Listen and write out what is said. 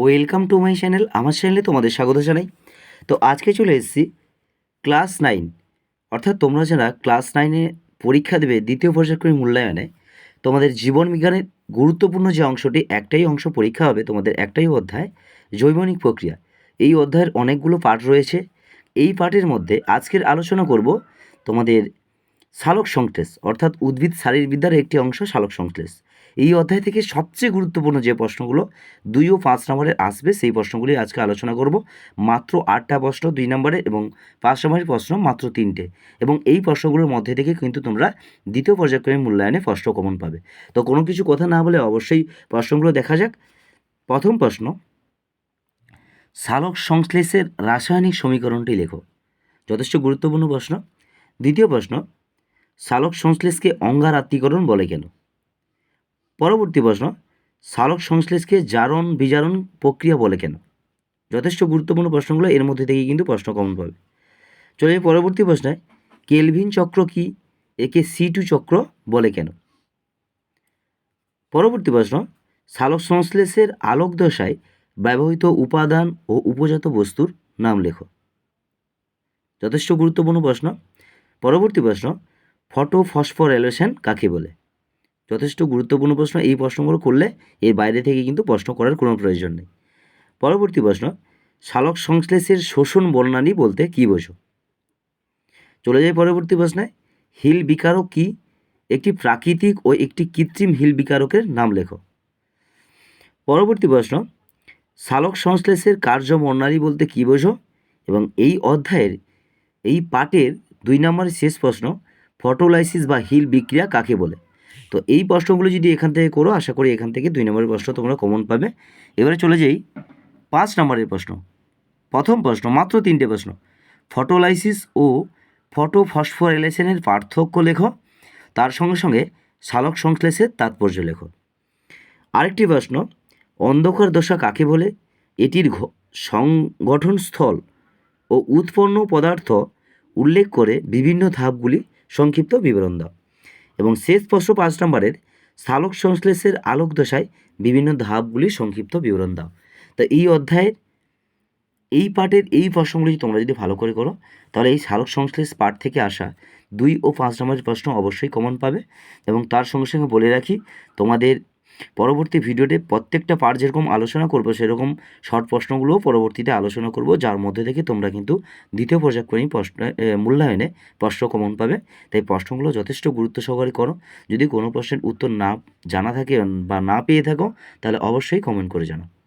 Welcome to my channel, আমার চ্যানেলে তোমাদের স্বাগত জানাই। তো আজকে চলে এসেছি ক্লাস নাইন। অর্থাৎ তোমরা যারা ক্লাস নাইনে পরীক্ষা দেবে দ্বিতীয় পর্যায়ক্রমিক মূল্যায়নে, তোমাদের জীবন বিজ্ঞানের গুরুত্বপূর্ণ যে অংশটি, একটাই অংশ পরীক্ষা হবে, তোমাদের একটাই অধ্যায়, জৈবনিক প্রক্রিয়া। এই অধ্যায়ের অনেকগুলো পাঠ রয়েছে। এই পাঠের মধ্যে আজকের আলোচনা করব তোমাদের সালোক সংশ্লেষ, অর্থাৎ উদ্ভিদ শারীরবিদ্যার একটি অংশ সালোক সংশ্লেষ। এই অধ্যায় থেকে সবচেয়ে গুরুত্বপূর্ণ যে প্রশ্নগুলো, দুই ও পাঁচ নম্বরের আসবে, সেই প্রশ্নগুলি আজকে আলোচনা করব। মাত্র আটটা প্রশ্ন দুই নম্বরের এবং পাঁচ নম্বরের প্রশ্ন মাত্র তিনটে। এবং এই প্রশ্নগুলোর মধ্যে থেকে কিন্তু তোমরা দ্বিতীয় পর্যায়ক্রমে মূল্যায়নে প্রশ্ন কমন পাবে। তো কোনো কিছু কথা না বলে অবশ্যই প্রশ্নগুলো দেখা যাক। প্রথম প্রশ্ন সালোক সংশ্লেষের রাসায়নিক সমীকরণটি লেখো। যথেষ্ট গুরুত্বপূর্ণ প্রশ্ন। দ্বিতীয় প্রশ্ন সালোক সংশ্লেষকে অঙ্গারাত্মীকরণ বলে কেন পরবর্তী প্রশ্ন, সালোক সংশ্লেষকে জারণ বিজারণ প্রক্রিয়া বলে কেন? যথেষ্ট গুরুত্বপূর্ণ প্রশ্নগুলো এর মধ্যে থেকেই কিন্তু প্রশ্ন কমন পাবে। চলে পরবর্তী প্রশ্নে, কেলভিন চক্র কি? একে সি টু চক্র বলে কেন? পরবর্তী প্রশ্ন, সালোক সংশ্লেষের আলোক দশায় ব্যবহৃত উপাদান ও উপজাত বস্তুর নাম লেখো। যথেষ্ট গুরুত্বপূর্ণ প্রশ্ন। পরবর্তী প্রশ্ন ফটোফসফোরেলেশন কাকে বলে? যথেষ্ট গুরুত্বপূর্ণ প্রশ্ন। এই প্রশ্নগুলো করলে এর বাইরে থেকে কিন্তু প্রশ্ন করার কোনো প্রয়োজন নেই। পরবর্তী প্রশ্ন, শালক সংশ্লেষের শোষণ বর্ণালী বলতে কী বোঝো? চলে যাই পরবর্তী প্রশ্নে। হিল বিকারক কি? একটি প্রাকৃতিক ও একটি কৃত্রিম হিল বিকারকের নাম লেখো। পরবর্তী প্রশ্ন, শালক সংশ্লেষের কার্য বর্ণালী বলতে কী বোঝো? এবং এই অধ্যায়ের, এই পাঠের দুই নম্বরের শেষ প্রশ্ন ফটোলাইসিস বা হিল বিক্রিয়া কাকে বলে? তো এই প্রশ্নগুলো যদি এখান থেকে করো, আশা করি এখান থেকে দুই নম্বরের প্রশ্ন তোমরা কমন পাবে। এবারে চলে যাই পাঁচ নম্বরের প্রশ্ন। প্রথম প্রশ্ন, মাত্র তিনটে প্রশ্ন। ফটোলাইসিস ও ফটোফসফোরেলেশনের পার্থক্য লেখো, তার সঙ্গে সঙ্গে সালোক সংশ্লেষের তাৎপর্য লেখো। আরেকটি প্রশ্ন, অন্ধকার দশা কাকে বলে? এটির সংগঠনস্থল ও উৎপন্ন পদার্থ উল্লেখ করে বিভিন্ন ধাপগুলি সংক্ষিপ্ত বিবরণ দাও। এবং শেষ প্রশ্ন পাঁচ নম্বরের শালক সংশ্লেষের আলোক দশায় বিভিন্ন ধাপগুলি সংক্ষিপ্ত বিবরণ দাও। তো এই অধ্যায়ের, এই পাঠের এই প্রশ্নগুলি তোমরা যদি ভালো করে করো, তাহলে এই শালক সংশ্লেষ পাঠ থেকে আসা দুই ও পাঁচ নম্বরের প্রশ্ন অবশ্যই কমন পাবে। এবং তার সঙ্গে সঙ্গে বলে রাখি, তোমাদের পরবর্তী ভিডিওতে প্রত্যেকটা পার্ট যেরকম আলোচনা করব, সেরকম শর্ট প্রশ্নগুলোও পরবর্তীতে আলোচনা করব, যার মধ্যে থেকে তোমরা কিন্তু দ্বিতীয় পর্যায়ক্রমিক প্রশ্ন মূল্যায়নে প্রশ্ন কমন পাবে। তাই প্রশ্নগুলো যথেষ্ট গুরুত্ব সহকারে করো। যদি কোনো প্রশ্নের উত্তর না জানা থাকে বা না পেয়ে থাকো, তাহলে অবশ্যই কমেন্ট করে জানাও।